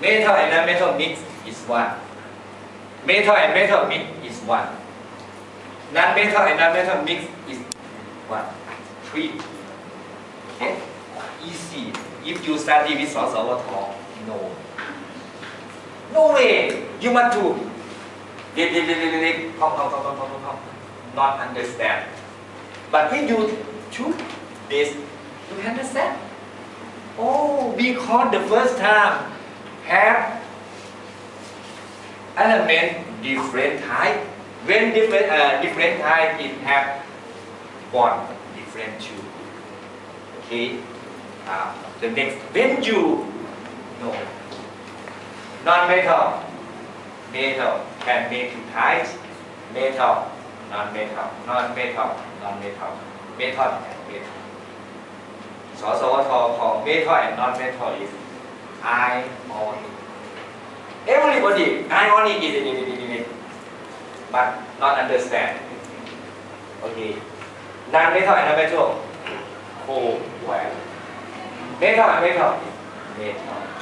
Metal and non-metal mix is one. Metal and metal mix is one. Non-metal and non-metal mix is one. Three. Okay? Easy. If you study with Sasawatong, no. No way. You must come, come, come, come. Not understand. But when you choose this, you understand. Oh, because the first time have element different type. When different, uh, different type, it have one different two. Okay. Uh, the next, when you non-metal, metal can make two types. Metal, non-metal, non-metal, non-metal, metal and metal. So, so, for metal and non-metal is ionic everybody ionic is it but not understand. Okay. non-metal and non-metal cold well metal and metal metal